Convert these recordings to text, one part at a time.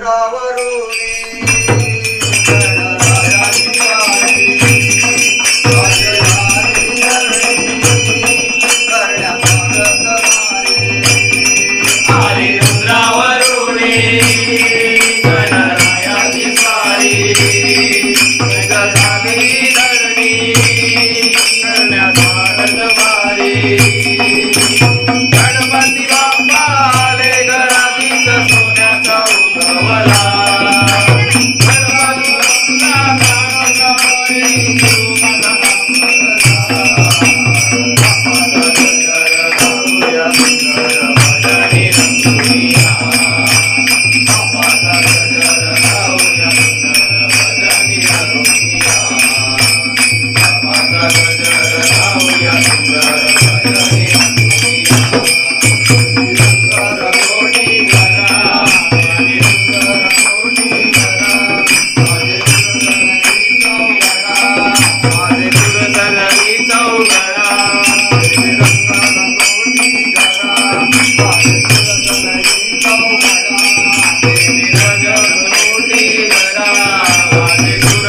ಚಂದ್ರಾವರೂರಿ ಗಣಪತಿ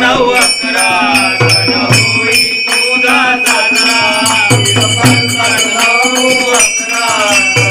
नऊ अकरा. सण होई तुझा साजरा नऊ अकरा.